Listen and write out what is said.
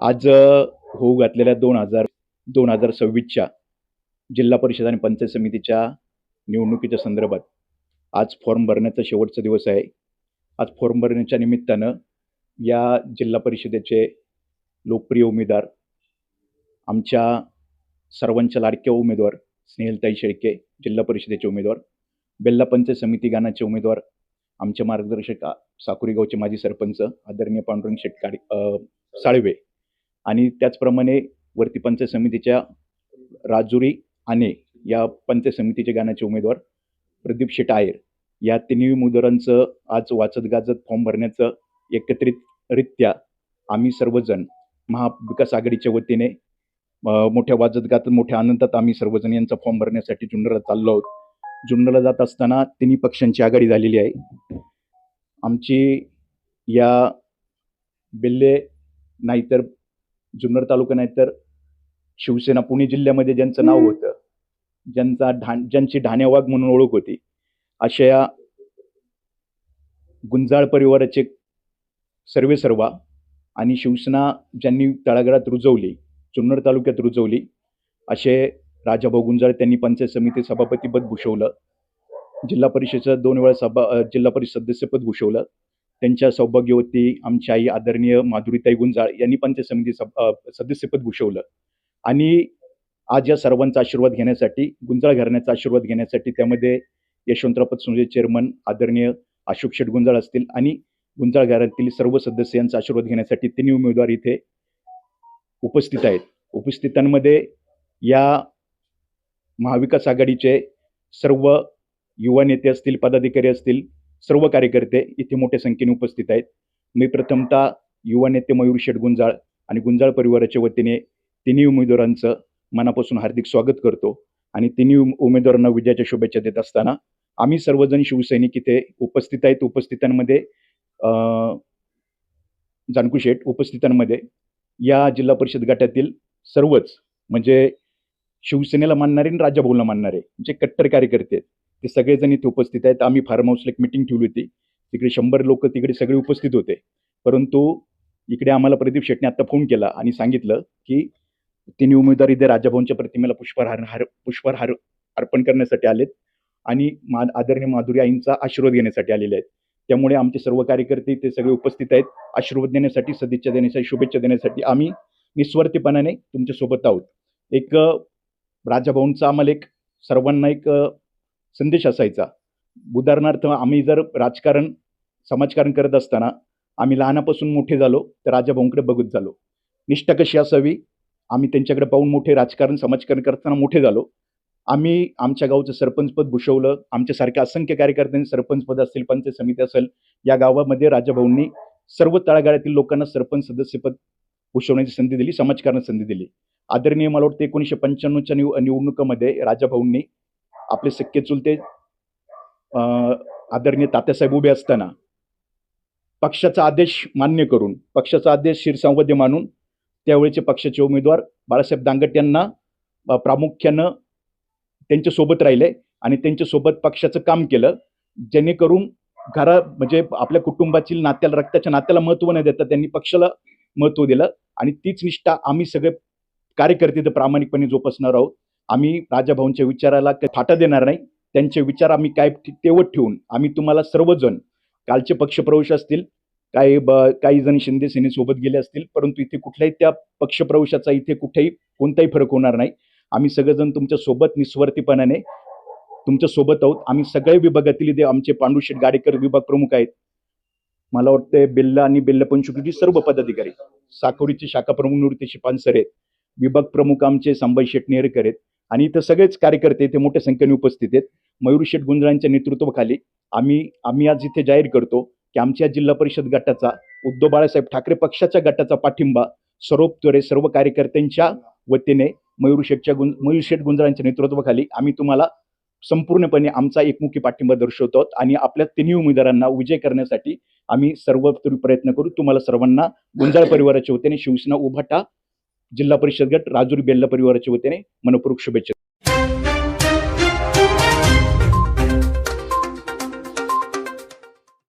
आज होऊ घातलेल्या दोन हजार दोन हजार सव्वीसच्या जिल्हा परिषद आणि पंचायत समितीच्या निवडणुकीच्या संदर्भात आज फॉर्म भरण्याचा शेवटचा दिवस आहे. आज फॉर्म भरण्याच्या निमित्तानं या जिल्हा परिषदेचे लोकप्रिय उमेदवार आमच्या सर्वांच्या लाडक्या उमेदवार स्नेहलताई शेळके जिल्हा परिषदेचे उमेदवार बेल्ला पंचायत समिती गानाचे उमेदवार आमचे मार्गदर्शक साकुरीगावचे माजी सरपंच आदरणीय पांडुरंग शेटकाडी साळवे आणि त्याचप्रमाणे वरती पंचायत समितीच्या राजुरी आने या पंचायत समितीच्या गाण्याचे उमेदवार प्रदीप शेट या तिन्ही उमेदवारांचं आज वाचत गाजत फॉर्म भरण्याचं एकत्रितरित्या आम्ही सर्वजण महाविकास आघाडीच्या वतीने मोठ्या वाजत गात मोठ्या आनंदात आम्ही सर्वजण यांचा फॉर्म भरण्यासाठी जुन्नरला चाललो आहोत. जुन्नरला जात असताना तिन्ही पक्षांची आघाडी झालेली आहे. आमची या बेल्ले नाहीतर जुन्नर तालुका नाहीतर शिवसेना पुणे जिल्ह्यामध्ये ज्यांचं नाव होतं ज्यांचा ढाण ज्यांची ढाण्यावाग म्हणून ओळख होती अशा या गुंजाळ परिवाराचे सर्वे सर्वा आणि शिवसेना ज्यांनी तळागाळात रुजवली जुन्नर तालुक्यात रुजवली असे राजाभाऊ गुंजाळ त्यांनी पंचायत समिती सभापतीपद भूषवलं जिल्हा परिषदेचं दोन वेळा सभा जिल्हा परिषद सदस्यपद भूषवलं त्यांच्या सौभाग्यवती आमची आई आदरणीय माधुरीताई गुंजाळ यांनी पंचायत समिती सब सदस्यपद भूषवलं. आणि आज या सर्वांचा आशीर्वाद घेण्यासाठी गुंजाळ घराण्याचा आशीर्वाद घेण्यासाठी त्यामध्ये यशवंतराव संजय चेअरमन आदरणीय अशोक शेठ गुंजाळ असतील आणि गुंजाळ घरातील सर्व सदस्य यांचा आशीर्वाद घेण्यासाठी तिन्ही उमेदवार इथे उपस्थित आहेत. उपस्थितांमध्ये या महाविकास आघाडीचे सर्व युवा नेते असतील पदाधिकारी असतील सर्व कार्यकर्ते इथे मोठ्या संख्येने उपस्थित आहेत. मी प्रथमतः युवा नेते मयूर शेठ गुंजाळ आणि गुंजाळ परिवाराच्या वतीने तिन्ही उमेदवारांचं मनापासून हार्दिक स्वागत करतो आणि तिन्ही उमेदवारांना विजयाच्या शुभेच्छा देत असताना आम्ही सर्वजण शिवसैनिक इथे उपस्थित आहेत. उपस्थितांमध्ये अं, जानकू शेठ उपस्थितांमध्ये या जिल्हा परिषद गटातील सर्वच म्हणजे शिवसेनेला मानणारे आणि राजाभाऊला मानणारे जे कट्टर कार्यकर्ते आहेत. ते सगळेजण इथे उपस्थित आहेत. आम्ही फार्म हाऊसला एक मिटिंग ठेवली होती. तिकडे शंभर लोक तिकडे सगळे उपस्थित होते. परंतु इकडे आम्हाला प्रदीप शेटने आता फोन केला आणि सांगितलं की तिन्ही उमेदवार इथे राजाभाऊंच्या प्रतिमेला पुष्पहार हार पुष्पहार अर्पण करण्यासाठी आलेत आणि मा आदरणीय माधुरी आईंचा आशीर्वाद घेण्यासाठी आलेले आहेत. त्यामुळे आमचे सर्व कार्यकर्ते ते सगळे उपस्थित आहेत. आशीर्वाद देण्यासाठी सदिच्छा देण्यासाठी शुभेच्छा देण्यासाठी आम्ही निस्वार्थीपणाने तुमच्यासोबत आहोत. एक अ, राजाभाऊंचा आम्हाला एक सर्वांना एक संदेश असायचा. उदाहरणार्थ आम्ही जर राजकारण समाजकारण करत असताना आम्ही लहानापासून मोठे झालो तर राजाभाऊंकडे बघत झालो. निष्ठा कशी असावी? आम्ही त्यांच्याकडे पाहून मोठे राजकारण समाजकारण करताना मोठे झालो. आम्ही आमच्या गावचं सरपंचपद भूषवलं. आमच्यासारख्या असंख्य कार्यकर्त्यांनी सरपंचपद असेल पंचायत समिती असेल या गावामध्ये राजाभाऊंनी सर्व तळागाळातील लोकांना सरपंच सदस्यपद भूषवण्याची संधी दिली समाजकारण संधी दिली. आदरणीय मला वाटतं एकोणीसशे पंच्याण्णवच्या निव निवडणुकामध्ये राजाभाऊंनी आपले सख्खे चुलते अं, आदरणीय तात्यासाहेब उभे असताना पक्षाचा आदेश मान्य करून पक्षाचा आदेश शिरसंवाद्य मानून त्यावेळेचे पक्षाचे उमेदवार बाळासाहेब दांगट यांना प्रामुख्यानं त्यांच्यासोबत राहिले आणि त्यांच्यासोबत पक्षाचं काम केलं जेणेकरून घरा म्हणजे आपल्या कुटुंबातील नात्याला रक्ताच्या नात्याला महत्त्व न देता त्यांनी पक्षाला महत्त्व दिलं आणि तीच निष्ठा आम्ही सगळे कार्यकर्ते तर प्रामाणिकपणे जोपासणार आहोत. आम्ही राजाभाऊंच्या विचाराला काही फाटा देणार नाही. त्यांचे विचार आम्ही काय तेवत ठेवून आम्ही तुम्हाला सर्वजण कालचे पक्षप्रवेश असतील काही ब काही जण शिंदे सेनेसोबत गेले असतील परंतु इथे कुठल्याही त्या पक्षप्रवेशाचा इथे कुठेही कोणताही फरक होणार नाही. आम्ही सगळेजण तुमच्यासोबत निस्वार्थीपणाने तुमच्यासोबत आहोत. आम्ही सगळे विभागातील इथे आमचे पांडुशेठ गाडेकर विभाग प्रमुख आहेत. मला वाटते बेल्ला आणि बेल्ला पंचुकीची सर्व पदाधिकारी साकोरीचे शाखा प्रमुख निवृत्ती शिपानसर आहेत. विभाग प्रमुख आमचे संभाजी शेट नेरकर आहेत. आणि इथं सगळेच कार्यकर्ते इथे मोठ्या संख्येने उपस्थित आहेत. मयूर शेठ गुंजळांच्या नेतृत्वाखाली आम्ही आम्ही आज इथे जाहीर करतो की आमच्या जिल्हा परिषद गटाचा उद्धव बाळासाहेब ठाकरे पक्षाच्या गटाचा पाठिंबा सर्वोत्तरे सर्व कार्यकर्त्यांच्या वतीने मयूर शेठच्या गुं मयूर शेठ गुंजळांच्या नेतृत्वाखाली आम्ही तुम्हाला संपूर्णपणे आमचा एकमुखी पाठिंबा दर्शवतो आहोत आणि आपल्या तिन्ही उमेदवारांना विजय करण्यासाठी आम्ही सर्वतोरी प्रयत्न करू. तुम्हाला सर्वांना गुंजाळ परिवाराच्या वतीने शिवसेना उभाटा जिल्हा परिषद गट राजुरी बेल्ला परिवाराच्या वतीने मनपूर्वक शुभेच्छा